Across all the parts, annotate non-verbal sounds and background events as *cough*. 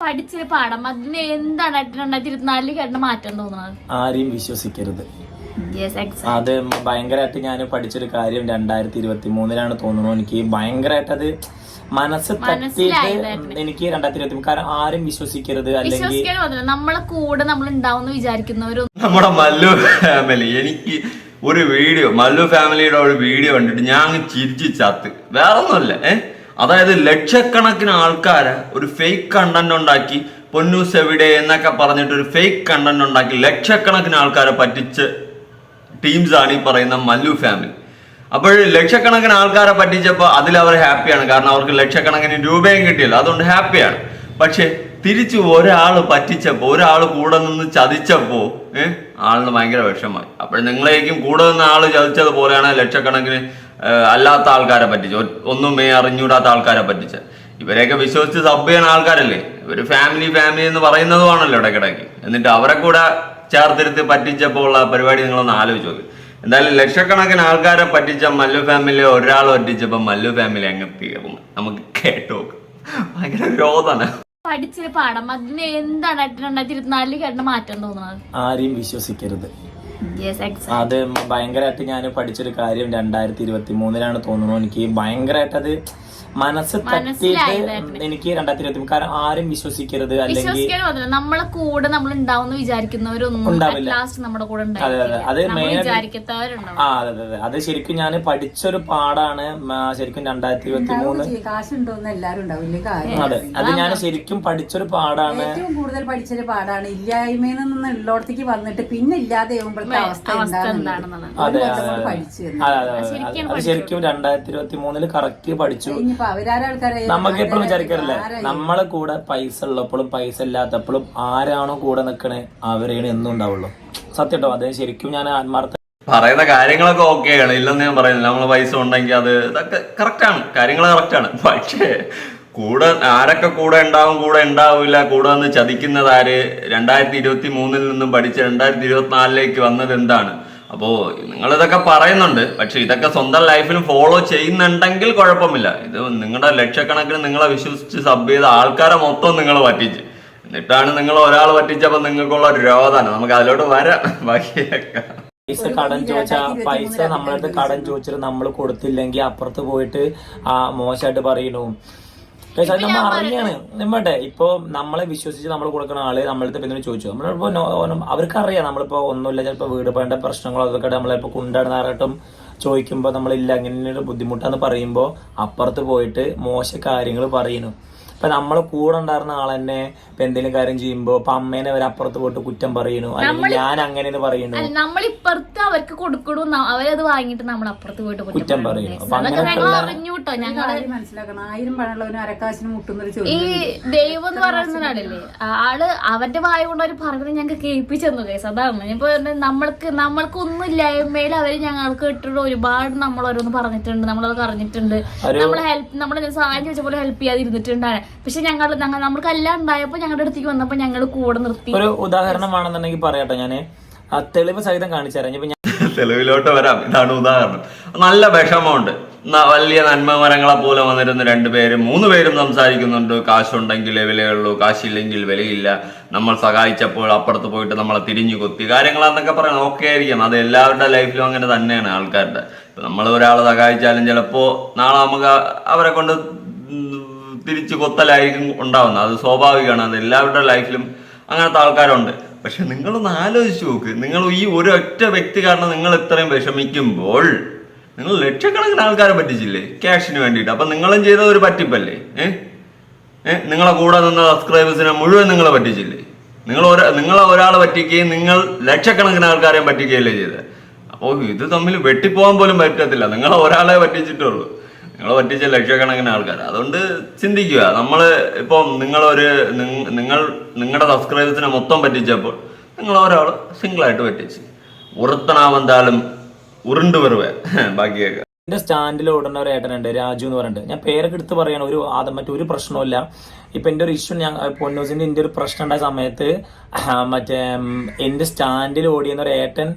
പഠിച്ച പാഠം. അതിന് എന്താണ് രണ്ടായിരത്തി ഇരുപത്തിനാലിൽ കേട്ട മാറ്റം തോന്നുന്നത്? ആരെയും വിശ്വസിക്കരുത്. അത് ഭയങ്കരമായിട്ട് ഞാൻ പഠിച്ചൊരു കാര്യം രണ്ടായിരത്തി ഇരുപത്തി മൂന്നിലാണ് തോന്നുന്നു. എനിക്ക് ഭയങ്കരമായിട്ട് അത് മനസ്സ് തട്ടിയിട്ട് എനിക്ക് രണ്ടായിരത്തി ഇരുപത്തി കാരണം ആരും വിശ്വസിക്കരുത്. അല്ലെങ്കിൽ നമ്മളെ കൂടെ നമ്മൾ ഉണ്ടാവും വിചാരിക്കുന്നവരും നമ്മുടെ മല്ലു ഫാമിലി എനിക്ക് ഒരു വീഡിയോ മല്ലു ഫാമിലിയുടെ ഒരു വീഡിയോ കണ്ടിട്ട് ഞാൻ ചിരിച്ചു ചത്ത്. വേറെ ഒന്നുമല്ല ഏ? അതായത് ലക്ഷക്കണക്കിന് ആൾക്കാരെ ഒരു ഫേക്ക് കണ്ടന്റ് ഉണ്ടാക്കി പൊന്നൂസ് എവിടെ എന്നൊക്കെ പറഞ്ഞിട്ട് ഒരു ഫേക്ക് കണ്ടന്റ് ഉണ്ടാക്കി ലക്ഷക്കണക്കിന് ആൾക്കാരെ പറ്റിച്ച് ടീംസ് ആണ് ഈ പറയുന്ന മല്ലു ഫാമിലി അപ്പോൾ ലക്ഷക്കണക്കിന് ആൾക്കാരെ പറ്റിച്ചപ്പോൾ അതിൽ അവർ ഹാപ്പിയാണ് കാരണം അവർക്ക് ലക്ഷക്കണക്കിന് രൂപയും കിട്ടിയല്ലോ. അതുകൊണ്ട് ഹാപ്പിയാണ് പക്ഷേ തിരിച്ചു ഒരാൾ പറ്റിച്ചപ്പോൾ ഒരാൾ കൂടെ നിന്ന് ചതിച്ചപ്പോൾ ഏഹ് ആളിന് ഭയങ്കര വിഷമമായി. അപ്പോൾ നിങ്ങളേക്കും കൂടെ നിന്ന് ആൾ ചതിച്ചത് പോലെയാണ് ലക്ഷക്കണക്കിന് അല്ലാത്ത ആൾക്കാരെ പറ്റിച്ച് ഒന്നും മേ അറിഞ്ഞൂടാത്ത ആൾക്കാരെ പറ്റിച്ച്. ഇവരെയൊക്കെ വിശ്വസിച്ച് സബ് ചെയ്യുന്ന ആൾക്കാരല്ലേ? ഇവർ ഫാമിലി ഫാമിലി എന്ന് പറയുന്നതുമാണല്ലോ ഇടയ്ക്കിടയ്ക്ക്. എന്നിട്ട് അവരെ കൂടെ ചേർത്തിരുത്തി പറ്റിച്ചപ്പോൾ ഉള്ള പരിപാടി നിങ്ങളൊന്ന് ആലോചിച്ച് നോക്ക്. എന്തായാലും ലക്ഷക്കണക്കിന് ആൾക്കാരെ പറ്റിച്ച മല്ലു ഫാമിലി ഒരാൾ പറ്റിച്ചപ്പോൾ മല്ലു ഫാമിലി അങ്ങ് തീർന്നു. നമുക്ക് കേട്ടു ഭയങ്കര രോദന പഠിച്ച പാഠം. അതിന് എന്താണ് രണ്ടായിരത്തി ഇരുപത്തിനാലിൽ കേട്ട മാറ്റം തോന്നുന്നത്? ആരെയും വിശ്വസിക്കരുത്. അത് ഭയങ്കരമായിട്ട് ഞാൻ പഠിച്ചൊരു കാര്യം രണ്ടായിരത്തി ഇരുപത്തി മൂന്നിലാണ് തോന്നുന്നു. എനിക്ക് ഭയങ്കരമായിട്ട് അത് മനസ്സ് തട്ടിയിട്ട് എനിക്ക് രണ്ടായിരത്തി ഇരുപത്തി കാരണം ആരും വിശ്വസിക്കരുത് അല്ലെങ്കിൽ നമ്മളെ കൂടെ നമ്മൾ ഉണ്ടാവുന്ന വിചാരിക്കുന്നവരൊന്നും. ലാസ്റ്റ് നമ്മുടെ കൂടെ അതെ അതെ. ഉണ്ടായിരിക്കില്ല അത് നമ്മൾ മെയിൻ ആ അതെ അതെ അതെ. ശരിക്കും ഞാൻ പഠിച്ചൊരു പാടാണ് ശരിക്കും രണ്ടായിരത്തി ഇരുപത്തി മൂന്ന്. അതെ അത് ഞാൻ ശരിക്കും പഠിച്ചൊരു പാടാണ് ഏറ്റവും കൂടുതൽ പഠിച്ചൊരു പാടാണ് ഇല്ലായ്മയിൽ നിന്ന് ഉള്ളോടത്തേക്ക് വന്നിട്ട് പിന്നെ ഇല്ലാതെ അവസ്ഥ അതെ അതെ അതെ. ശരിക്കും രണ്ടായിരത്തി ഇരുപത്തി മൂന്നിൽ കറക്റ്റ് പഠിച്ചു. നമുക്ക് എപ്പോഴും വിചാരിക്കാറില്ലേ? നമ്മളെ കൂടെ പൈസ ഉള്ളപ്പോഴും പൈസ ഇല്ലാത്തപ്പോഴും ആരാണോ കൂടെ നിക്കണേ അവരെയാണ് എന്നും ഉണ്ടാവുള്ളൂ. സത്യം കേട്ടോ അത് ശരിക്കും ഞാൻ ആത്മാർത്ഥ പറയുന്ന കാര്യങ്ങളൊക്കെ ഓക്കെയാണ് ഇല്ലെന്ന് ഞാൻ പറയുന്നില്ല. നമ്മൾ പൈസ ഉണ്ടെങ്കിൽ അത് ഇതൊക്കെ കറക്റ്റാണ് കാര്യങ്ങൾ ആണ്. പക്ഷേ കൂടെ ആരൊക്കെ കൂടെ ഉണ്ടാവും കൂടെ ഉണ്ടാവില്ല കൂടെ വന്ന് ചതിക്കുന്നതാര് ആര്? രണ്ടായിരത്തി ഇരുപത്തി മൂന്നിൽ നിന്നും പഠിച്ച് രണ്ടായിരത്തി ഇരുപത്തിനാലിലേക്ക് വന്നത് എന്താണ്? അപ്പോ നിങ്ങൾ ഇതൊക്കെ പറയുന്നുണ്ട് പക്ഷെ ഇതൊക്കെ സ്വന്തം ലൈഫിൽ ഫോളോ ചെയ്യുന്നുണ്ടെങ്കിൽ കുഴപ്പമില്ല. ഇത് നിങ്ങളുടെ ലക്ഷക്കണക്കിന് നിങ്ങളെ വിശ്വസിച്ച് സബ് ചെയ്ത ആൾക്കാരെ മൊത്തം നിങ്ങൾ പറ്റിച്ച്. എന്നിട്ടാണ് നിങ്ങൾ ഒരാൾ പറ്റിച്ചപ്പോൾ നിങ്ങൾക്കുള്ള ഒരു രോദന. നമുക്ക് അതിലോട്ട് വരാം. *laughs* ബാക്കിയൊക്കെ. പൈസ കടം ചോദിച്ചാൽ പൈസ നമ്മളടുത്ത് കടം ചോദിച്ചിട്ട് നമ്മൾ കൊടുത്തില്ലെങ്കിൽ അപ്പുറത്ത് പോയിട്ട് ആ മോശമായിട്ട് പറയണു പക്ഷെ അത് നമ്മൾ അറിയാണ് നിമ്മട്ടെ ഇപ്പൊ നമ്മളെ വിശ്വസിച്ച് നമ്മൾ കൊടുക്കുന്ന ആൾ നമ്മളടുത്ത് പിന്നെ ചോദിച്ചു. നമ്മളിപ്പോ അവർക്ക് അറിയാം നമ്മളിപ്പോ ഒന്നുമില്ല ചിലപ്പോ വീട് പണ്ട പ്രശ്നങ്ങളോ അതൊക്കെ നമ്മളിപ്പോ കൊണ്ടുനടന്നാറായിട്ടും ചോദിക്കുമ്പോ നമ്മളില്ല അങ്ങനെ ഒരു ബുദ്ധിമുട്ടാന്ന് പറയുമ്പോ അപ്പുറത്ത് പോയിട്ട് മോശ കാര്യങ്ങൾ പറയുന്നു. ഇപ്പൊ നമ്മളെ കൂടെ ഉണ്ടായിരുന്ന ആൾ തന്നെ ഇപ്പൊ എന്തെങ്കിലും കാര്യം ചെയ്യുമ്പോ ഇപ്പൊ അമ്മേനെ അവർ അപ്പുറത്ത് പോയിട്ട് കുറ്റം പറയുന്നു. അല്ലെങ്കിൽ ഞാൻ അങ്ങനെയെന്ന് പറയുന്നു. അല്ല നമ്മൾ ഇപ്പുറത്ത് അവർക്ക് കൊടുക്കണു അവരത് വാങ്ങിട്ട് നമ്മൾ അപ്പുറത്ത് പോയിട്ട് കുറ്റം പറയുന്നു. ഞങ്ങൾ മനസ്സിലാക്കണം. ആയിരം പഴമുള്ളവന് അരക്കാശിന് ഈ ദൈവം എന്ന് ആൾ അവന്റെ വായ കൊണ്ട് അവർ പറഞ്ഞത് ഞങ്ങൾക്ക് കേൾപ്പിച്ചു തന്നു കേസ് അതാണ്. ഇപ്പൊ നമ്മൾക്ക് നമ്മൾക്കൊന്നും ഇല്ലായ്മയിൽ അവർ ഞങ്ങൾക്ക് ഇട്ടിട്ട് ഒരുപാട് നമ്മൾ ഓരോന്ന് പറഞ്ഞിട്ടുണ്ട്. നമ്മളത് അറിഞ്ഞിട്ടുണ്ട്. നമ്മളെ ഹെൽപ്പ് നമ്മളെ സഹായം ചോദിച്ച പോലെ ഹെൽപ്പ് ചെയ്യാതിരുന്നിട്ടുണ്ടാണ്. പക്ഷെ ഞങ്ങൾ ഞങ്ങൾ നമ്മൾക്ക് എല്ലാം ഉണ്ടായപ്പോ ഞങ്ങളുടെ അടുത്തേക്ക് വന്നപ്പോ ഞങ്ങൾ കൂടെ നിർത്തി. ഒരു ഉദാഹരണമാണെന്നുണ്ടെങ്കിൽ പറയട്ടെ. ഞാൻ ആ തെളിവ് സഹിതം കാണിച്ചു തരാം. ഇപ്പൊ ഞാൻ *laughs* തെളിവിലോട്ട് വരാം. ഇതാണ് ഉദാഹരണം. നല്ല വിഷമമുണ്ട്. വലിയ നന്മ മരങ്ങളെ പോലെ വന്നിരുന്ന രണ്ടുപേരും മൂന്ന് പേരും സംസാരിക്കുന്നുണ്ട്. കാശുണ്ടെങ്കിൽ വിലയുള്ളൂ കാശില്ലെങ്കിൽ വിലയില്ല. നമ്മൾ സഹായിച്ചപ്പോൾ അപ്പുറത്ത് പോയിട്ട് നമ്മളെ തിരിഞ്ഞു കൊത്തി. കാര്യങ്ങളാന്നൊക്കെ പറയണം ഓക്കെ ആയിരിക്കും അത് എല്ലാവരുടെ ലൈഫിലും അങ്ങനെ തന്നെയാണ് ആൾക്കാരുടെ. നമ്മൾ ഒരാളെ സഹായിച്ചാലും ചിലപ്പോ നാളെ നമുക്ക് അവരെ കൊണ്ട് ഉം തിരിച്ചു കൊത്തലായിരിക്കും ഉണ്ടാവുന്നത്. അത് സ്വാഭാവികമാണ്. അത് എല്ലാവരുടെ ലൈഫിലും അങ്ങനത്തെ ആൾക്കാരുണ്ട്. പക്ഷെ നിങ്ങളൊന്ന് ആലോചിച്ച് നോക്ക്. നിങ്ങൾ ഈ ഒരു ഒറ്റ വ്യക്തി കാരണം നിങ്ങൾ ഇത്രയും വിഷമിക്കുമ്പോൾ നിങ്ങൾ ലക്ഷക്കണക്കിന് ആൾക്കാരെ പറ്റിച്ചില്ലേ? ക്യാഷിന് വേണ്ടിയിട്ട്. അപ്പൊ നിങ്ങളും ചെയ്ത ഒരു പറ്റിപ്പല്ലേ? ഏഹ് ഏഹ് നിങ്ങളെ കൂടെ നിന്ന സബ്സ്ക്രൈബേഴ്സിനെ മുഴുവൻ നിങ്ങൾ പറ്റിച്ചില്ലേ? നിങ്ങൾ ഒരാ നിങ്ങളെ ഒരാളെ പറ്റിക്കുകയും നിങ്ങൾ ലക്ഷക്കണക്കിന് ആൾക്കാരെയും പറ്റിക്കുകയല്ലേ ചെയ്തത് അപ്പോൾ ഇത് തമ്മിൽ വെട്ടിപ്പോകാൻ പോലും പറ്റത്തില്ല. നിങ്ങളെ ഒരാളെ പറ്റിച്ചിട്ടുള്ളൂ. നിങ്ങളെ പറ്റിച്ച ലക്ഷക്കണക്കിന് ആൾക്കാർ അതുകൊണ്ട് ചിന്തിക്കുക. നമ്മൾ ഇപ്പം നിങ്ങളൊരു നിങ്ങ- നിങ്ങൾ നിങ്ങളുടെ സബ്സ്ക്രൈബേഴ്സിനെ മൊത്തം പറ്റിച്ചപ്പോൾ നിങ്ങൾ ഒരാൾ സിംഗിളായിട്ട് പറ്റിച്ച്. ഉറുത്തണാവന്താലും ഉരുണ്ട് വരുവേ *laughs* ബാക്കിയൊക്കെ എന്റെ സ്റ്റാൻഡിൽ ഓടുന്ന ഒരു ഏട്ടനുണ്ട് രാജു എന്ന് പറഞ്ഞിട്ട്. ഞാൻ പേരൊക്കെ എടുത്ത് പറയണം ഒരു ആദ്യം മറ്റൊരു പ്രശ്നമില്ല ഇപ്പൊ എന്റെ ഒരു ഇഷ്യൂ ഞാൻ പൊന്നൂസിന്റെ എന്റെ ഒരു പ്രശ്നം ഉണ്ടായ സമയത്ത് മറ്റേ എന്റെ സ്റ്റാൻഡിൽ ഓടിയെന്ന ഒരു ഏട്ടൻ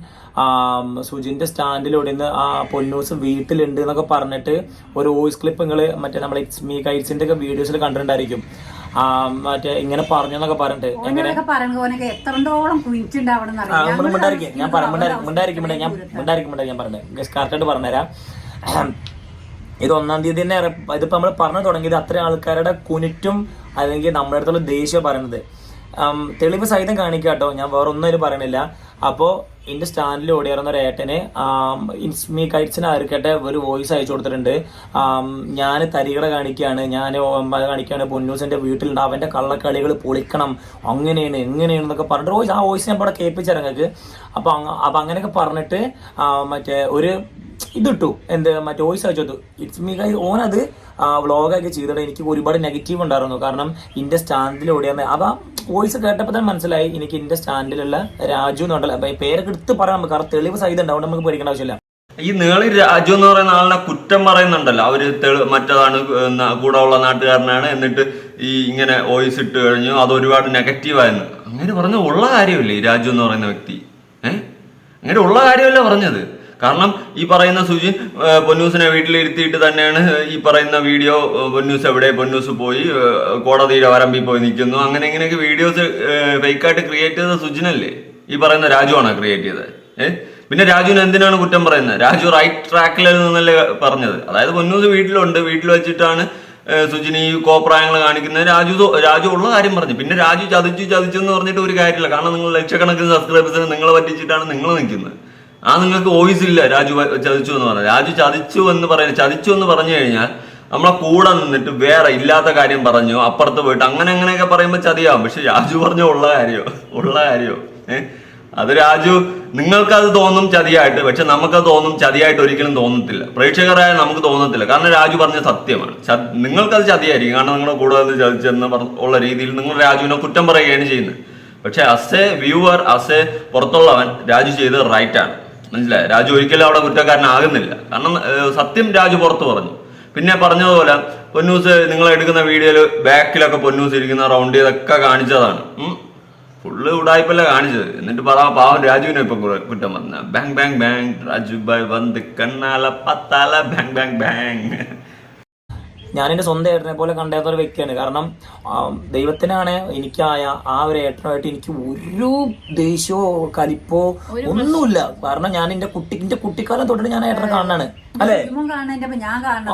സുജിന്റെ സ്റ്റാൻഡിലൂടെ നിന്ന് ആ പൊന്നൂസ് വീട്ടിലുണ്ട് എന്നൊക്കെ പറഞ്ഞിട്ട് ഒരു വോയിസ് ക്ലിപ്പ് നിങ്ങൾ മറ്റേ നമ്മളെ ഇറ്റ്സ് മീ കൈറ്റ്സിന്റെ ഒക്കെ വീഡിയോസിൽ കണ്ടിട്ടുണ്ടായിരിക്കും. മറ്റേ ഇങ്ങനെ പറഞ്ഞു എന്നൊക്കെ പറഞ്ഞിട്ട് എങ്ങനെ? മിണ്ടായിരിക്കും. ഞാൻ പറഞ്ഞിട്ടുണ്ടായിരിക്കും മിണ്ടായിരിക്കും ഞാൻ മിണ്ടായിരിക്കും മിണ്ടാ ഞാൻ പറഞ്ഞത്. കറക്റ്റായിട്ട് പറഞ്ഞുതരാം. ഇത് ഒന്നാം തീയതി തന്നെ ഇതിപ്പോ നമ്മൾ പറഞ്ഞു തുടങ്ങിയത് അത്ര ആൾക്കാരുടെ കുനിറ്റും അല്ലെങ്കിൽ നമ്മുടെ അടുത്തുള്ള ദേഷ്യം പറയുന്നത്. തെളിവ് സഹിതം കാണിക്കുക കേട്ടോ ഞാൻ വേറെ ഒന്നും അതിൽ പറയണില്ല അപ്പോൾ ഇതിന്റെ സ്റ്റാൻഡിൽ ഓടിയിറന്ന ഒരു ഏട്ടന് ഇൻസ്മി കൈറ്റ്സിന് ആർക്കട്ടെ ഒരു വോയിസ് അയച്ചു കൊടുത്തിട്ടുണ്ട്. ഞാൻ തരികട കാണിക്കുകയാണ് ഞാൻ കാണിക്കുകയാണ് പൊന്നൂസിന്റെ വീട്ടിലുണ്ട് അവന്റെ കള്ളക്കളികൾ പൊളിക്കണം അങ്ങനെയാണ് എങ്ങനെയാണ് എന്നൊക്കെ പറഞ്ഞിട്ട് വോയിസ് ആ വോയിസ് ഞാൻ ഇവിടെ കേൾപ്പിച്ചിറങ്ങക്ക് അപ്പൊ അപ്പൊ അങ്ങനെയൊക്കെ പറഞ്ഞിട്ട് മറ്റേ ഒരു ഇതിട്ടു. എന്ത് മറ്റേ വോയിസ് അയച്ചു ഇറ്റ്സ് മീ ഗൈ ഓനത് വ്ളോഗൊക്കെ ചെയ്തിട്ട് എനിക്ക് ഒരുപാട് നെഗറ്റീവ് ഉണ്ടായിരുന്നു. കാരണം ഇന്റെ സ്റ്റാൻഡിൽ ഓടിയാന്ന്. അപ്പൊ വോയിസ് കേട്ടപ്പോൾ തന്നെ മനസ്സിലായി എനിക്ക് ഇന്റെ സ്റ്റാൻഡിലുള്ള രാജു എന്നുണ്ടല്ലോ അപ്പൊ പേരൊക്കെ എടുത്ത് പറയാൻ നമുക്ക്. കാരണം തെളിവ് സഹിതം ഉണ്ട്. അതുകൊണ്ട് നമുക്ക് പേടിക്കേണ്ട ആവശ്യമില്ല. ഈ നേളി രാജു എന്ന് പറയുന്ന ആളിനെ കുറ്റം പറയുന്നുണ്ടല്ലോ. അവർ മറ്റതാണ് കൂടെ ഉള്ള നാട്ടുകാരനാണ്. എന്നിട്ട് ഈ ഇങ്ങനെ വോയിസ് ഇട്ട് കഴിഞ്ഞു. അത് ഒരുപാട് നെഗറ്റീവായിരുന്നു അങ്ങനെ പറഞ്ഞ ഉള്ള കാര്യമില്ലേ രാജു എന്ന് പറയുന്ന വ്യക്തി? ഏഹ് അങ്ങനെ ഉള്ള കാര്യമല്ല പറഞ്ഞത്. കാരണം ഈ പറയുന്ന സുജിൻ പൊന്നൂസിനെ വീട്ടിലിരുത്തിയിട്ട് തന്നെയാണ് ഈ പറയുന്ന വീഡിയോ പൊന്നൂസ് എവിടെ പൊന്നൂസ് പോയി കോടതിയുടെ വരമ്പിൽ പോയി നിൽക്കുന്നു. അങ്ങനെ ഇങ്ങനെയൊക്കെ വീഡിയോസ് ഫേക്കായിട്ട് ക്രിയേറ്റ് ചെയ്ത സുജിനല്ലേ? ഈ പറയുന്ന രാജുവാണ് ക്രിയേറ്റ് ചെയ്തത്? ഏഹ് പിന്നെ രാജുവിന് എന്തിനാണ് കുറ്റം പറയുന്നത്? രാജു റൈറ്റ് ട്രാക്കിൽ നിന്നല്ലേ പറഞ്ഞത്. അതായത് പൊന്നൂസ് വീട്ടിലുണ്ട്. വീട്ടിൽ വെച്ചിട്ടാണ് സുജിനി കോപ്രായങ്ങൾ കാണിക്കുന്നത്. രാജു രാജു ഉള്ള കാര്യം പറഞ്ഞു. പിന്നെ രാജു ചതിച്ചു ചതിച്ചു എന്ന് പറഞ്ഞിട്ട് ഒരു കാര്യമില്ല. കാരണം നിങ്ങൾ ലക്ഷക്കണക്കിന് സബ്സ്ക്രൈബേഴ്സിന് നിങ്ങളെ പറ്റിച്ചിട്ടാണ് നിങ്ങൾ നിൽക്കുന്നത്. ആ നിങ്ങൾക്ക് വോയിസ് ഇല്ല രാജു ചതിച്ചു എന്ന് പറഞ്ഞാൽ. രാജു ചതിച്ചു എന്ന് പറയുന്നത് ചതിച്ചു എന്ന് പറഞ്ഞു കഴിഞ്ഞാൽ നമ്മളെ കൂടെ നിന്നിട്ട് വേറെ ഇല്ലാത്ത കാര്യം പറഞ്ഞു അപ്പുറത്ത് പോയിട്ട് അങ്ങനെ അങ്ങനെയൊക്കെ പറയുമ്പോൾ ചതിയാവും. പക്ഷെ രാജു പറഞ്ഞ ഉള്ള കാര്യോ? ഉള്ള കാര്യോ? ഏഹ് അത് രാജു നിങ്ങൾക്കത് തോന്നും ചതിയായിട്ട് പക്ഷെ നമുക്കത് തോന്നും ചതിയായിട്ട് ഒരിക്കലും തോന്നത്തില്ല. പ്രേക്ഷകരായ നമുക്ക് തോന്നത്തില്ല. കാരണം രാജു പറഞ്ഞ സത്യമാണ്. നിങ്ങൾക്കത് ചതിയായിരിക്കും. കാരണം നിങ്ങളുടെ കൂടെ നിന്ന് ചതിച്ചെന്ന് ഉള്ള രീതിയിൽ നിങ്ങൾ രാജുവിനെ കുറ്റം പറയുകയാണ് ചെയ്യുന്നത്. പക്ഷെ അസ് വ്യൂവർ അസ് പുറത്തുള്ളവൻ രാജു ചെയ്തത് റൈറ്റാണ് മനസ്സിലായി? രാജു ഒരിക്കലും അവിടെ കുറ്റക്കാരനാകുന്നില്ല. കാരണം സത്യം രാജു പുറത്തു പറഞ്ഞു. പിന്നെ പറഞ്ഞതുപോലെ പൊന്നൂസ് നിങ്ങൾ എടുക്കുന്ന വീഡിയോയിൽ ബാക്കിലൊക്കെ പൊന്നൂസ് ഇരിക്കുന്ന റൗണ്ട് ചെയ്തൊക്കെ കാണിച്ചതാണ്. ഫുള്ള് ഉടായ്പല്ല കാണിച്ചത്. എന്നിട്ട് പറ പാവം രാജുവിനെ ഇപ്പൊ കുറ്റം പറഞ്ഞ bang bang bang. Raju by വന്ന് കണ്ണാല പത്താല ബാങ് ബാങ് ബാങ്. ഞാൻ എന്റെ സ്വന്തം ഏട്ടനെ പോലെ കണ്ടേത്ത ഒരു വ്യക്തിയാണ്. കാരണം ദൈവത്തിനാണ് എനിക്കായ ആ ഒരു ഏട്ടനുമായിട്ട് എനിക്ക് ഒരു ദേഷ്യമോ കലിപ്പോ ഒന്നുമില്ല. കാരണം ഞാൻ എന്റെ കുട്ടി എന്റെ കുട്ടിക്കാലം തൊട്ടിട്ട് ഞാൻ ഏട്ടനെ കാണാണ് അല്ലേ?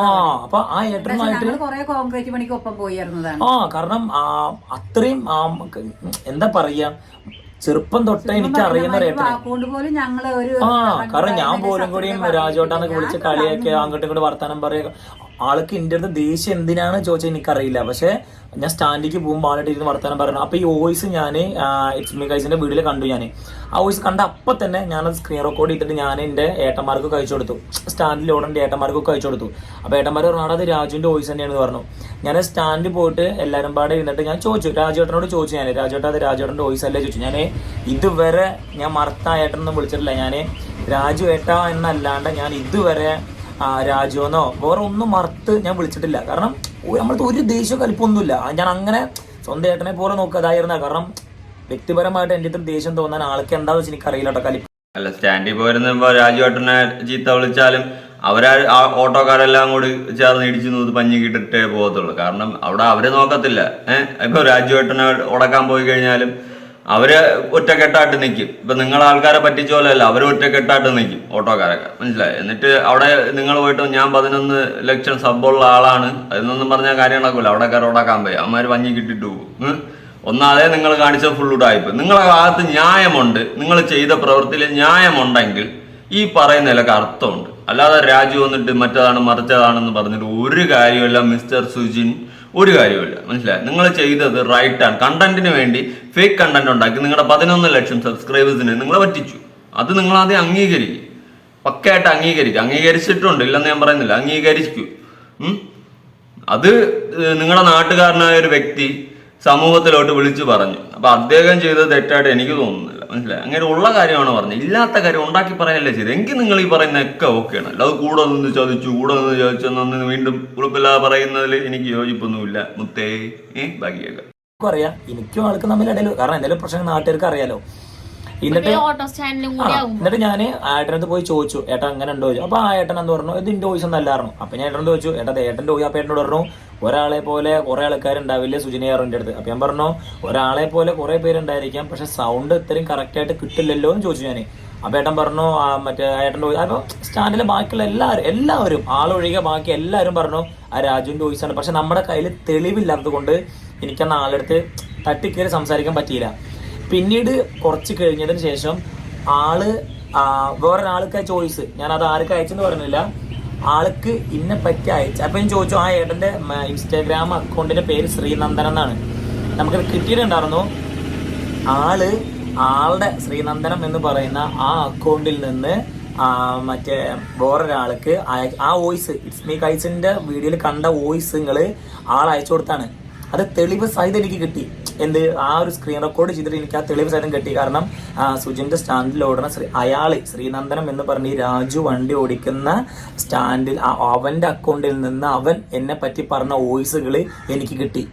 ആ അപ്പൊ ആ ഏട്ടനുമായിട്ട് കോൺക്രീറ്റ് പണിക്ക് ഒപ്പം പോയിരുന്നതാണ്. ആ കാരണം അത്രയും എന്താ പറയാ ചെറുപ്പം തൊട്ടേ എനിക്ക് അറിയുന്ന ഒരു ആ കാരണം ഞാൻ പോലും കൂടിയും രാജോട്ടാന്നൊക്കെ വിളിച്ച് കളിയൊക്കെ അങ്ങോട്ടും ഇങ്ങോട്ട് വർത്താനം പറയുക. ആൾക്ക് എന്റെ അടുത്ത് ദേഷ്യം എന്തിനാണ് ചോദിച്ചാൽ എനിക്കറിയില്ല. പക്ഷെ ഞാൻ സ്റ്റാൻഡിലേക്ക് പോകുമ്പോൾ ആളുടെ ഇരുന്ന് വർത്താനം പറയണം അപ്പോൾ ഈ വോയിസ് ഞാൻ എക്സ്മി ഗൈസിന്റെ വീട്ടിൽ കണ്ടു ഞാൻ ആ വോയിസ് കണ്ട അപ്പൊ തന്നെ ഞാനത് സ്ക്രീൻ റെക്കോർഡ് ചെയ്തിട്ട് ഞാൻ എന്റെ ഏട്ടന്മാർക്ക് കഴിച്ചു കൊടുത്തു. സ്റ്റാൻഡിൽ ഓടേണ്ട ഏട്ടന്മാർക്കൊക്കെ കഴിച്ചു കൊടുത്തു. അപ്പൊ ഏട്ടന്മാർ പറഞ്ഞു അത് രാജുവിന്റെ വോയിസ് തന്നെയാണെന്ന് പറഞ്ഞു. ഞാൻ സ്റ്റാൻഡിൽ പോയിട്ട് എല്ലാവരും പാടെ ഇരുന്നിട്ട് ഞാൻ ചോദിച്ചു. രാജേട്ടനോട് ചോദിച്ചു ഞാൻ രാജേട്ടൻ അത് രാജേട്ടന്റെ വോയിസ് അല്ലേ? ചോദിച്ചു. ഞാൻ ഇതുവരെ ഞാൻ മർത്ത ഏട്ടനൊന്നും വിളിച്ചിട്ടില്ല. ഞാൻ രാജു ഏട്ട എന്നല്ലാണ്ട് ഞാൻ ഇതുവരെ രാജുവെന്നോ വേറെ ഒന്നും മറുത്ത് ഞാൻ വിളിച്ചിട്ടില്ല. കാരണം നമ്മളത്തെ ഒരു ദേഷ്യം കലിപ്പൊന്നുമില്ല. ഞാൻ അങ്ങനെ സ്വന്തം ഏട്ടനെ പോലെ നോക്കാതായിരുന്ന കാരണം വ്യക്തിപരമായിട്ട് എന്റെ അടുത്ത് ദേഷ്യം തോന്നാൻ ആൾക്ക് എന്താണെന്ന് വെച്ചാൽ എനിക്ക് അറിയില്ല കേട്ടോ കലിപ്പ്. അല്ല സ്റ്റാൻഡിൽ പോയിരുന്നപ്പോ രാജുവേട്ടനെ ചീത്ത വിളിച്ചാലും അവരാ ആ ഓട്ടോക്കാരെല്ലാം കൂടി ചേർന്ന് ഇടിച്ചു നൂത് പഞ്ഞി കിട്ടിട്ടേ പോകത്തുള്ളൂ. കാരണം അവിടെ അവരെ നോക്കത്തില്ല. ഏഹ് ഇപ്പൊ രാജു ഏട്ടനെ ഉടക്കാൻ പോയി കഴിഞ്ഞാലും അവർ ഒറ്റക്കെട്ടായിട്ട് നിൽക്കും ഇപ്പൊ നിങ്ങൾ ആൾക്കാരെ പറ്റിച്ച പോലെയല്ല അവർ ഒറ്റക്കെട്ടായിട്ട് നിൽക്കും ഓട്ടോക്കാരൊക്കെ. മനസ്സിലായി? എന്നിട്ട് അവിടെ നിങ്ങൾ പോയിട്ട് ഞാൻ പതിനൊന്ന് ലക്ഷം സബ്ബുള്ള ആളാണ്. എന്നൊന്നും പറഞ്ഞാൽ കാര്യം നടക്കൂല. അവിടെ കയറി ഉടക്കാൻ പോയി. അവന്മാര് പഞ്ഞി കിട്ടിട്ട് പോകും. ഒന്നാതെ നിങ്ങൾ കാണിച്ച ഫുൾ ഉടായ്പ് നിങ്ങളെ ഭാഗത്ത് ന്യായമുണ്ട്. നിങ്ങൾ ചെയ്ത പ്രവൃത്തിയിൽ ന്യായമുണ്ടെങ്കിൽ ഈ പറയുന്നതിലൊക്കെ അർത്ഥമുണ്ട്. അല്ലാതെ രാജു വന്നിട്ട് മറ്റേതാണ് മറിച്ചതാണെന്ന് പറഞ്ഞിട്ട് ഒരു കാര്യമല്ല മിസ്റ്റർ സുജിൻ. ഒരു കാര്യമില്ല മനസ്സിലായി? നിങ്ങൾ ചെയ്തത് റൈറ്റ് ആണ്. കണ്ടന്റിന് വേണ്ടി ഫേക്ക് കണ്ടന്റ് ഉണ്ടാക്കി നിങ്ങളുടെ പതിനൊന്ന് ലക്ഷം സബ്സ്ക്രൈബേഴ്സിനെ നിങ്ങളെ പറ്റിച്ചു. അത് നിങ്ങൾ ആദ്യം അംഗീകരിക്കും. പക്കയായിട്ട് അംഗീകരിക്കും. അംഗീകരിച്ചിട്ടുണ്ട് ഇല്ലെന്ന് ഞാൻ പറയുന്നില്ല. അംഗീകരിക്കൂ. അത് നിങ്ങളുടെ നാട്ടുകാരനായ ഒരു വ്യക്തി സമൂഹത്തിലോട്ട് വിളിച്ചു പറഞ്ഞു. അപ്പൊ അദ്ദേഹം ചെയ്തത് തെറ്റായിട്ട് എനിക്ക് തോന്നുന്നില്ല മനസ്സിലായി? അങ്ങനെ ഉള്ള കാര്യമാണ് പറഞ്ഞത്. ഇല്ലാത്ത കാര്യം ഉണ്ടാക്കി പറയല്ലേ ചെയ്ത് എങ്കിൽ നിങ്ങൾ ഈ പറയുന്നതൊക്കെ ഓക്കെയാണ് അല്ലാതെ കൂടെ നിന്ന് ചോദിച്ചു കൂടെ നിന്ന് ചോദിച്ചെന്നു വീണ്ടും ഉറപ്പില്ലാതെ പറയുന്നതിൽ എനിക്ക് യോജിപ്പൊന്നുമില്ല. മുത്തേ ഏ ബാക്കിയൊക്കെ എനിക്കും അറിയാം എനിക്കും ആൾക്ക് തമ്മിൽ ഇടയിൽ കാരണം എന്തെങ്കിലും പ്രശ്നം നാട്ടുകാർക്ക് അറിയാലോ. എന്നിട്ട് ഓട്ടോ സ്റ്റാൻഡിലും കൂടി ആവും. എന്നിട്ട് ഞാൻ ഏട്ടനടുത്ത് പോയി ചോദിച്ചു ഏട്ടൻ അങ്ങനെ ഉണ്ടോ? ചോദിച്ചു. അപ്പൊ ആ ഏട്ടൻ എന്ന് പറഞ്ഞു? ഇത് ഇന്റെ വോയിസ് ഒന്നല്ലായിരുന്നു അപ്പൊ ഞാൻ ഏട്ടനോട് ചോദിച്ചു ഏട്ടാ ഏട്ടന്റെ വോയിസ് അപ്പൊ ഏട്ടനോട് പറഞ്ഞു. ഒരാളെ പോലെ കുറെ ആൾക്കാരുണ്ടാവില്ല സുജനയാറിന്റെ അടുത്ത്? അപ്പൊ ഞാൻ പറഞ്ഞു ഒരാളെ പോലെ കുറെ പേരുണ്ടായിരിക്കാം പക്ഷെ സൗണ്ട് ഇത്രയും കറക്റ്റ് ആയിട്ട് കിട്ടില്ലല്ലോ എന്ന് ചോദിച്ചു ഞാൻ അപ്പൊ ഏട്ടൻ പറഞ്ഞു മറ്റേ ഏട്ടന്റെ അപ്പൊ സ്റ്റാൻഡിലെ ബാക്കിയുള്ള എല്ലാവരും എല്ലാവരും ആളൊഴികെ ബാക്കി എല്ലാവരും പറഞ്ഞു ആ രാജുവിന്റെ വോയിസ് ആണ്. പക്ഷെ നമ്മുടെ കയ്യിൽ തെളിവില്ലാത്തത് കൊണ്ട് എനിക്ക് ആ നാളെടുത്ത് തട്ടിക്കേറി സംസാരിക്കാൻ പറ്റിയില്ല. പിന്നീട് കുറച്ച് കഴിഞ്ഞതിന് ശേഷം ആൾ വേറൊരാൾക്ക് ചോയ്സ് ഞാൻ അത് ആർക്ക് അയച്ചെന്ന് പറഞ്ഞില്ല. ആൾക്ക് ഇന്നെ പറ്റി അയച്ചു അപ്പൊ ഞാൻ ചോദിച്ചു ആ ഏട്ടന്റെ ഇൻസ്റ്റാഗ്രാം അക്കൗണ്ടിന്റെ പേര് ശ്രീനന്ദൻ എന്നാണ്. നമുക്കത് കിട്ടിയിട്ടുണ്ടായിരുന്നു. ആൾ ആളുടെ ശ്രീനന്ദനം എന്ന് പറയുന്ന ആ അക്കൗണ്ടിൽ നിന്ന് മറ്റേ വേറൊരാൾക്ക് ആ വോയിസ് ഇറ്റ്സ് മീ കൈസിന്റെ വീഡിയോയിൽ കണ്ട വോയിസ് നിങ്ങൾ ആൾ അയച്ചു കൊടുത്താണ്. അത് തെളിവ് സഹിതം എനിക്ക് കിട്ടി. എന്ത്? ആ ഒരു സ്ക്രീൻ റെക്കോർഡ് ചെയ്തിട്ട് എനിക്ക് ആ തെളിവ് സഹിതം കിട്ടി. കാരണം സുജിന്റെ സ്റ്റാൻഡിൽ ഓടുന്ന ശ്രീ അയാൾ ശ്രീനന്ദനം എന്ന് പറഞ്ഞ രാജു വണ്ടി ഓടിക്കുന്ന സ്റ്റാൻഡിൽ അവന്റെ അക്കൗണ്ടിൽ നിന്ന് അവൻ എന്നെ പറ്റി പറഞ്ഞ വോയിസുകൾ എനിക്ക് കിട്ടി.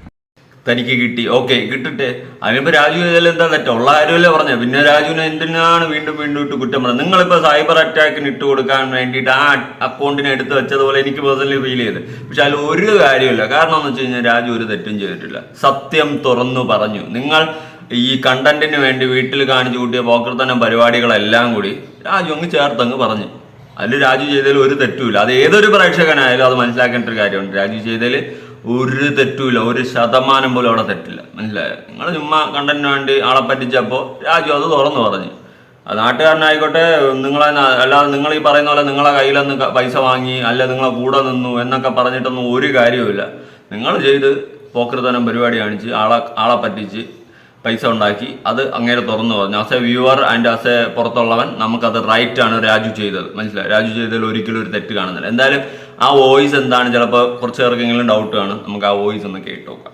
തനിക്ക് കിട്ടി. ഓക്കെ കിട്ടട്ടെ. അതിനിപ്പോ രാജു ഇതിൽ എന്താ തെറ്റ? ഉള്ള കാര്യമല്ലേ പറഞ്ഞത് പിന്നെ രാജുവിനെ എന്തിനാണ് വീണ്ടും വീണ്ടും ഇട്ട് കുറ്റം പറഞ്ഞത്? നിങ്ങളിപ്പോ സൈബർ അറ്റാക്കിന് ഇട്ട് കൊടുക്കാൻ വേണ്ടിയിട്ട് ആ അക്കൗണ്ടിനെ എടുത്ത് വെച്ചതുപോലെ എനിക്ക് പേഴ്സണലി ഫീൽ ചെയ്ത്. പക്ഷെ അതിൽ ഒരു കാര്യമില്ല. കാരണം എന്ന് വെച്ച് കഴിഞ്ഞാൽ രാജു ഒരു തെറ്റും ചെയ്തിട്ടില്ല. സത്യം തുറന്നു പറഞ്ഞു. നിങ്ങൾ ഈ കണ്ടന്റിന് വേണ്ടി വീട്ടിൽ കാണിച്ചു കൂട്ടിയ പോക്കർത്തനം പരിപാടികളെല്ലാം കൂടി രാജു അങ്ങ് ചേർത്തങ്ങ് പറഞ്ഞു. അതിൽ രാജു ചെയ്തതിൽ ഒരു തെറ്റുമില്ല. അത് ഏതൊരു പ്രേക്ഷകനായാലും അത് മനസ്സിലാക്കേണ്ട ഒരു കാര്യമുണ്ട്. രാജു ചെയ്തതിൽ ഒരു തെറ്റുമില്ല ഒരു ശതമാനം പോലും അവിടെ തെറ്റില്ല. മനസ്സിലായോ? നിങ്ങൾ ചുമ്മാ കണ്ടന്റിന് വേണ്ടി ആളെ പറ്റിച്ചപ്പോൾ രാജു അത് തുറന്നു പറഞ്ഞു. അത് നാട്ടുകാരനായിക്കോട്ടെ നിങ്ങളെ അല്ലാതെ നിങ്ങൾ ഈ പറയുന്ന പോലെ നിങ്ങളെ കയ്യിൽ നിന്ന് പൈസ വാങ്ങി അല്ല നിങ്ങളെ കൂടെ നിന്നു എന്നൊക്കെ പറഞ്ഞിട്ടൊന്നും ഒരു കാര്യവുമില്ല. നിങ്ങൾ ചെയ്ത് പോക്കൃതനം പരിപാടി കാണിച്ച് ആളെ ആളെ പറ്റിച്ച് പൈസ ഉണ്ടാക്കി അത് അങ്ങനെ തുറന്നു പറഞ്ഞു. As a viewer and as a പുറത്തുള്ളവൻ നമുക്കത് റൈറ്റ് ആണ് രാജു ചെയ്തത്. മനസ്സിലായി? രാജു ചെയ്തതിൽ ഒരിക്കലും ഒരു തെറ്റ് കാണുന്നില്ല. എന്തായാലും ആ വോയിസ് എന്താണ്? ചിലപ്പോൾ കുറച്ച് പേർക്കെങ്കിലും ഡൗട്ട് ആണ്. നമുക്ക് ആ വോയിസ് ഒന്ന് കേട്ട് നോക്കാം.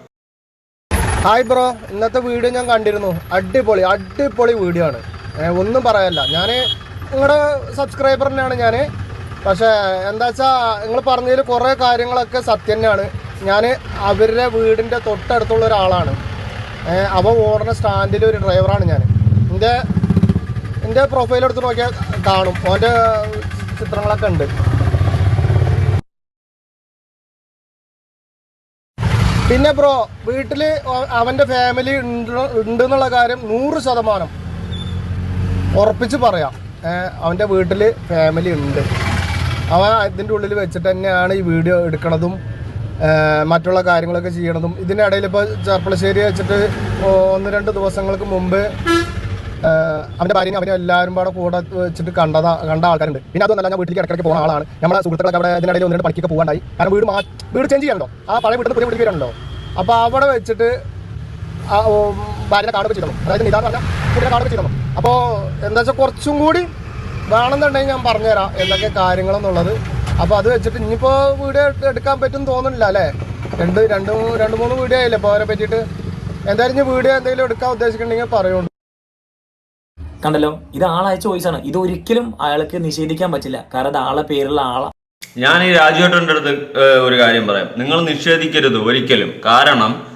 ഹായ് ബ്രോ ഇന്നത്തെ വീഡിയോ ഞാൻ കണ്ടിരുന്നു. അടിപൊളി അടിപൊളി വീഡിയോ ആണ്. ഒന്നും പറയല്ല. ഞാൻ നിങ്ങളുടെ സബ്സ്ക്രൈബർ തന്നെയാണ് ഞാൻ പക്ഷേ എന്താ വെച്ചാൽ നിങ്ങൾ പറഞ്ഞതിൽ കുറേ കാര്യങ്ങളൊക്കെ സത്യം തന്നെയാണ്. ഞാൻ അവരുടെ വീടിന്റെ തൊട്ടടുത്തുള്ള ഒരാളാണ്. അപ്പോൾ ഓടുന്ന സ്റ്റാൻഡിൽ ഒരു ഡ്രൈവറാണ് ഞാൻ എന്റെ എന്റെ പ്രൊഫൈൽ എടുത്ത് നോക്കിയാൽ കാണും. ഓന്റെ ചിത്രങ്ങളൊക്കെ ഉണ്ട്. പിന്നെ ബ്രോ വീട്ടിൽ അവന്റെ ഫാമിലി ഉണ്ട് എന്നുള്ള കാര്യം നൂറ് ശതമാനം ഉറപ്പിച്ച് പറയാം. അവന്റെ വീട്ടിൽ ഫാമിലി ഉണ്ട്. അവൻ ഇതിന്റെ ഉള്ളിൽ വെച്ചിട്ട് തന്നെയാണ് ഈ വീഡിയോ എടുക്കണതും മറ്റുള്ള കാര്യങ്ങളൊക്കെ ചെയ്യണതും. ഇതിന്റെ ഇടയിൽ ഇപ്പോൾ ചെർപ്പളശ്ശേരി വെച്ചിട്ട് ഒന്ന് രണ്ട് ദിവസങ്ങൾക്ക് മുമ്പ് അവന്റെ ഭാര്യയും അവനെ എല്ലാവരും കൂടെ കൂടെ വെച്ചിട്ട് കണ്ടതാ കണ്ട ആൾക്കാരുണ്ട്. പിന്നെ അതൊന്നല്ല ഞാൻ വീട്ടിലേക്ക് ഇടയ്ക്കിടയ്ക്ക് പോകുന്ന ആളാണ്. നമ്മുടെ സുഹൃത്തുക്കളൊക്കെ അവിടെ ഇതിനിടയിൽ ഒന്ന് പണിക്കൊക്കെ പോകാണ്ടായി. കാരണം വീട് മാ വീട് ചേഞ്ച് ചെയ്യണല്ലോ ആ പഴയ വീട്ടിൽ പുതിയ വീട്ടിൽ വരണല്ലോ അപ്പോൾ അവിടെ വെച്ചിട്ട് ആ ഭാര്യനെ കാണുക ചെയ്തോളും. അതായത് നിതാന്ന് പറഞ്ഞാൽ കുട്ടിയെ കാണുക ചെയ്തോളും. അപ്പോൾ എന്താ വെച്ചാൽ കുറച്ചും കൂടി വേണമെന്നുണ്ടെങ്കിൽ ഞാൻ പറഞ്ഞുതരാം എന്തൊക്കെ കാര്യങ്ങളെന്നുള്ളത്. അപ്പോൾ അത് വെച്ചിട്ട് ഇനിയിപ്പോൾ വീട് എടുക്കാൻ പറ്റും തോന്നുന്നില്ല അല്ലേ? രണ്ട് രണ്ട് രണ്ട് മൂന്ന് വീഡിയോ ആയില്ലേ? അപ്പോൾ അവരെ പറ്റിയിട്ട് എന്തായാലും വീഡിയോ എന്തെങ്കിലും എടുക്കാൻ ഉദ്ദേശിക്കുന്നുണ്ടെങ്കിൽ പറയുള്ളൂ കണ്ടല്ലോ? ഇത് ആളയച്ച ആണ്. ഇത് ഒരിക്കലും അയാൾക്ക് നിഷേധിക്കാൻ പറ്റില്ല. കാരണം ആളെ പേരുള്ള ആളാ. ഞാൻ ഈ രാജുവേട്ടന്റെ അടുത്ത് ഒരു കാര്യം പറയാം. നിങ്ങൾ നിഷേധിക്കരുത് ഒരിക്കലും. കാരണം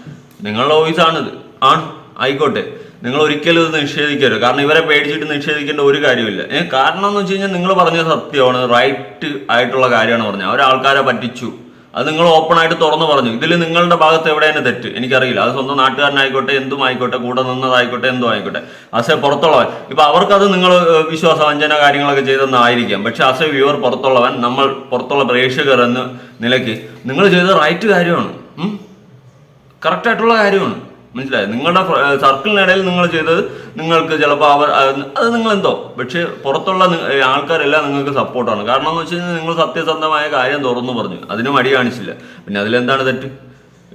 നിങ്ങളുടെ വോയിസ് ആണിത്. ആൺ ആയിക്കോട്ടെ. നിങ്ങൾ ഒരിക്കലും ഇത് നിഷേധിക്കരുത്. കാരണം ഇവരെ പേടിച്ചിട്ട് നിഷേധിക്കേണ്ട ഒരു കാര്യമില്ല ഏഹ് കാരണം എന്ന് വെച്ച് കഴിഞ്ഞാൽ നിങ്ങൾ പറഞ്ഞ സത്യമാണ്. റൈറ്റ് ആയിട്ടുള്ള കാര്യമാണ് പറഞ്ഞത്. അവരാൾക്കാരെ പറ്റിച്ചു. അത് നിങ്ങൾ ഓപ്പൺ ആയിട്ട് തുറന്നു പറഞ്ഞു. ഇതിൽ നിങ്ങളുടെ ഭാഗത്ത് എവിടെയാണ് തെറ്റ്? എനിക്കറിയില്ല. അത് സ്വന്തം നാട്ടുകാരനായിക്കോട്ടെ എന്തും ആയിക്കോട്ടെ കൂടെ നിന്നതായിക്കോട്ടെ എന്തും ആയിക്കോട്ടെ. അസെ പുറത്തുള്ളവൻ. ഇപ്പൊ അവർക്കത് നിങ്ങൾ വിശ്വാസവഞ്ചന കാര്യങ്ങളൊക്കെ ചെയ്തെന്നായിരിക്കാം. പക്ഷെ അസെ വ്യൂവർ പുറത്തുള്ളവൻ നമ്മൾ പുറത്തുള്ള പ്രേക്ഷകർ എന്ന നിലയ്ക്ക് നിങ്ങൾ ചെയ്ത റൈറ്റ് കാര്യമാണ്. കറക്റ്റ് ആയിട്ടുള്ള കാര്യമാണ്. മനസ്സിലായത് നിങ്ങളുടെ സർക്കിളിനിടയിൽ നിങ്ങൾ ചെയ്തത് നിങ്ങൾക്ക് ചിലപ്പോൾ അവർ അത് എന്തോ പക്ഷേ പുറത്തുള്ള ആൾക്കാരെല്ലാം നിങ്ങൾക്ക് സപ്പോർട്ടാണ്. കാരണം എന്ന് വെച്ച് കഴിഞ്ഞാൽ നിങ്ങൾ സത്യസന്ധമായ കാര്യം തുറന്നു പറഞ്ഞു. അതിന് മടി കാണിച്ചില്ല. പിന്നെ അതിലെന്താണ് തെറ്റ്?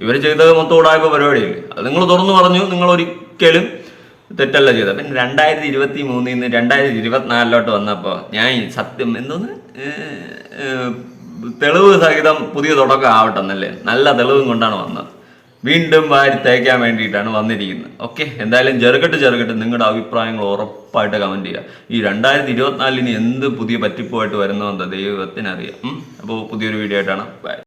ഇവർ ചെയ്തത് മൊത്തം ഉടായ്പ പരിപാടിയില്ലേ? അത് നിങ്ങൾ തുറന്നു പറഞ്ഞു. നിങ്ങൾ ഒരിക്കലും തെറ്റല്ല ചെയ്തത്. പിന്നെ രണ്ടായിരത്തി ഇരുപത്തി മൂന്നിൽ നിന്ന് രണ്ടായിരത്തി ഇരുപത്തിനാലിലോട്ട് വന്നപ്പോൾ ഞാൻ സത്യം എന്തോന്ന്? തെളിവ് സഹിതം പുതിയ തുടക്കം ആവട്ടെ എന്നല്ലേ നല്ല തെളിവും കൊണ്ടാണ് വന്നത്. വീണ്ടും വാരി തേക്കാൻ വേണ്ടിയിട്ടാണ് വന്നിരിക്കുന്നത്. ഓക്കെ എന്തായാലും ചെറുകെട്ട് ചെറുകെട്ട് നിങ്ങളുടെ അഭിപ്രായങ്ങൾ ഉറപ്പായിട്ട് കമന്റ് ചെയ്യുക. ഈ രണ്ടായിരത്തി ഇരുപത്തിനാലിന് എന്ത് പുതിയ പറ്റിപ്പോയിട്ട് വരുന്നതെന്ന് ദൈവത്തിനറിയാം. അപ്പോൾ പുതിയൊരു വീഡിയോ ആയിട്ടാണ്. ബൈ